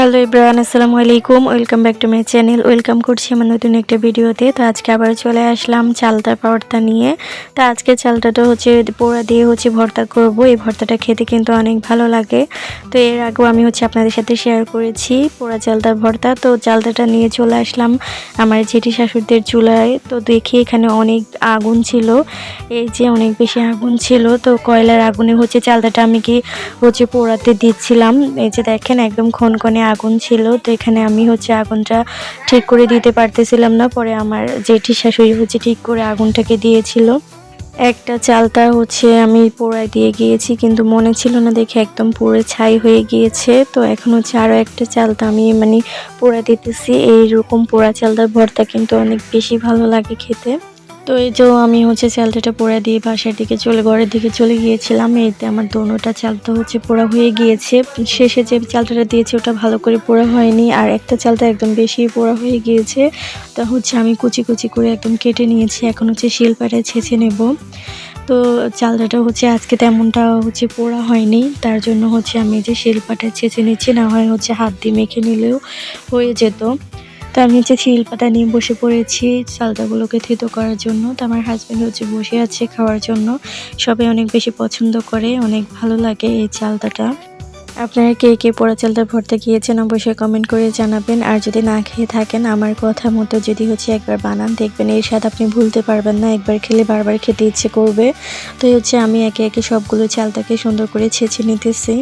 Hello ইব্রাহান আসসালামু আলাইকুম। Welcome back to my channel. Welcome করছি আমার নতুন একটা ভিডিওতে। তো আজকে আবার চলে আসলাম চালতার ভর্তা নিয়ে। তো আজকে চালটাটা হচ্ছে পোড়া দিয়ে হচ্ছে ভর্তা করব। এই ভর্তাটা খেতে কিন্তু অনেক ভালো লাগে। তো এর আগেও আমি হচ্ছে আপনাদের সাথে শেয়ার করেছি পোড়া চালতার ভর্তা। তো চালতাটা নিয়ে চলে আসলাম আমার জেঠি শাশুড়দের চুলায়। তো দেখি এখানে অনেক আগুন ছিল। এই যে অনেক বেশি আগুন ছিল। তো কয়লার আগুনে হচ্ছে চালতাটা আমি কি হচ্ছে পোড়াতে দিচ্ছিলাম। এই যে দেখেন একদম খনখনে আগুন ছিল, তো এখানে আমি হচ্ছে আগুনটা ঠিক করে দিতে পারতেছিলাম না। পরে আমার জেঠি শাশুড়ি হচ্ছে ঠিক করে আগুনটাকে দিয়েছিল। একটা চালটা হচ্ছে আমি পোড়ায় দিয়ে গিয়েছি, কিন্তু মনে ছিল না দেখে একদম পুরো ছাই হয়ে গিয়েছে। তো এখন হচ্ছে আরও একটা চালতা আমি মানে পোড়া দিতেছি। এইরকম পোড়া চালতার ভর্তা কিন্তু অনেক বেশি ভালো লাগে খেতে। তো এই যে আমি হচ্ছে চালটাটা পোড়া দিয়ে বাসার দিকে চলে, ঘরের দিকে চলে গিয়েছিলাম। এতে আমার দোনোটা চালটা হচ্ছে পোড়া হয়ে গিয়েছে। শেষে যে চালটাটা দিয়েছে ওটা ভালো করে পোড়া হয়নি, আর একটা চালটা একদম বেশি পোড়া হয়ে গিয়েছে। তা হচ্ছে আমি কুচি কুচি করে একদম কেটে নিয়েছি, এখন হচ্ছে শিলপাটায় ছেঁচে নেব। তো চালটাটা হচ্ছে আজকে তেমনটা হচ্ছে পোড়া হয়নি, তার জন্য হচ্ছে আমি যে শিলপাটায় ছেঁচে নিচ্ছি, না হয় হচ্ছে হাত দিয়ে মেখে নিলেও হয়ে যেত। তো আমি হচ্ছে শিলপাটা নিয়ে বসে পড়েছি চালতাগুলোকে থেতো করার জন্য। তো আমার হাজব্যান্ড হচ্ছে বসে আছে খাওয়ার জন্য। সবাই অনেক বেশি পছন্দ করে, অনেক ভালো লাগে এই চালতাটা। আপনারা কে কে পোড়া চালতা ভরতে গিয়েছেন অবশ্যই কমেন্ট করে জানাবেন। আর যদি না খেয়ে থাকেন, আমার কথা মতো যদি হচ্ছে একবার বানান, দেখবেন এর স্বাদ আপনি ভুলতে পারবেন না। একবার খেলে বারবার খেতে ইচ্ছে করবে। তো হচ্ছে আমি একে একে সবগুলো চালতাকে সুন্দর করে ছেঁচে নিতেছি।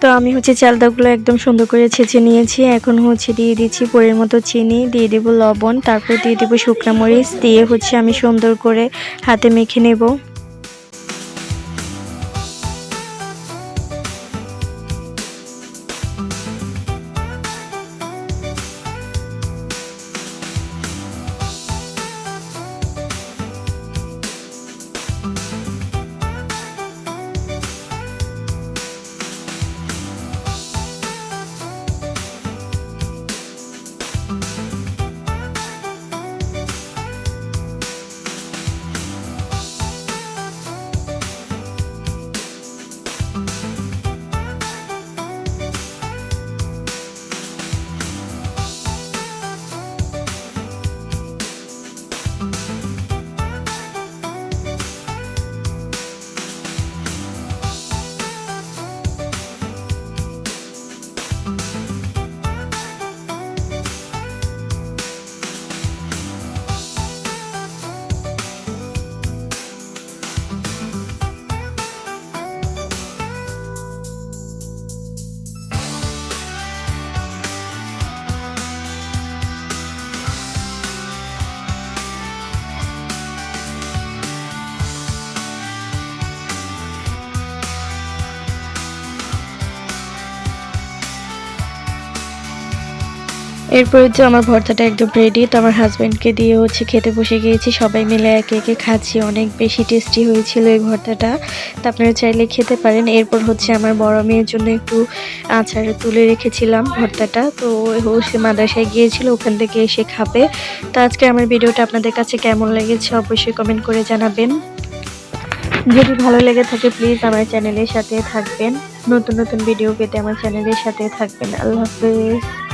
তো আমি হচ্ছে চালদাগুলো একদম সুন্দর করে ছেঁচে নিয়েছি। এখন হচ্ছে দিয়ে দিচ্ছি পরের মতো চিনি, দিয়ে দেবো লবণ, তারপর দিয়ে দেবো শুকনো মরিচ, দিয়ে হচ্ছে আমি সুন্দর করে হাতে মেখে নেব। এরপরে তো আমার ভর্তাটা একদম রেডি তো আমার হাজব্যান্ডকে দিয়ে হচ্ছে খেতে বসে গিয়েছি। সবাই মিলে একে একে খাচ্ছি, অনেক বেশি টেস্টি হয়েছিল এই ভর্তাটা। তো আপনারা চাইলে খেতে পারেন। এরপর হচ্ছে আমার বড় মেয়ের জন্য একটু আচার তুলে রেখেছিলাম ভর্তাটা। তো ও সে মাদ্রাসায় গিয়েছিল, ওখান থেকে এসে খাবে। তো আজকে আমার ভিডিওটা আপনাদের কাছে কেমন লেগেছে অবশ্যই কমেন্ট করে জানাবেন। যদি ভালো লেগে থাকে প্লিজ আমার চ্যানেলের সাথে থাকবেন। নতুন নতুন ভিডিও পেতে আমার চ্যানেলের সাথে থাকবেন। আল্লাহ হাফেজ।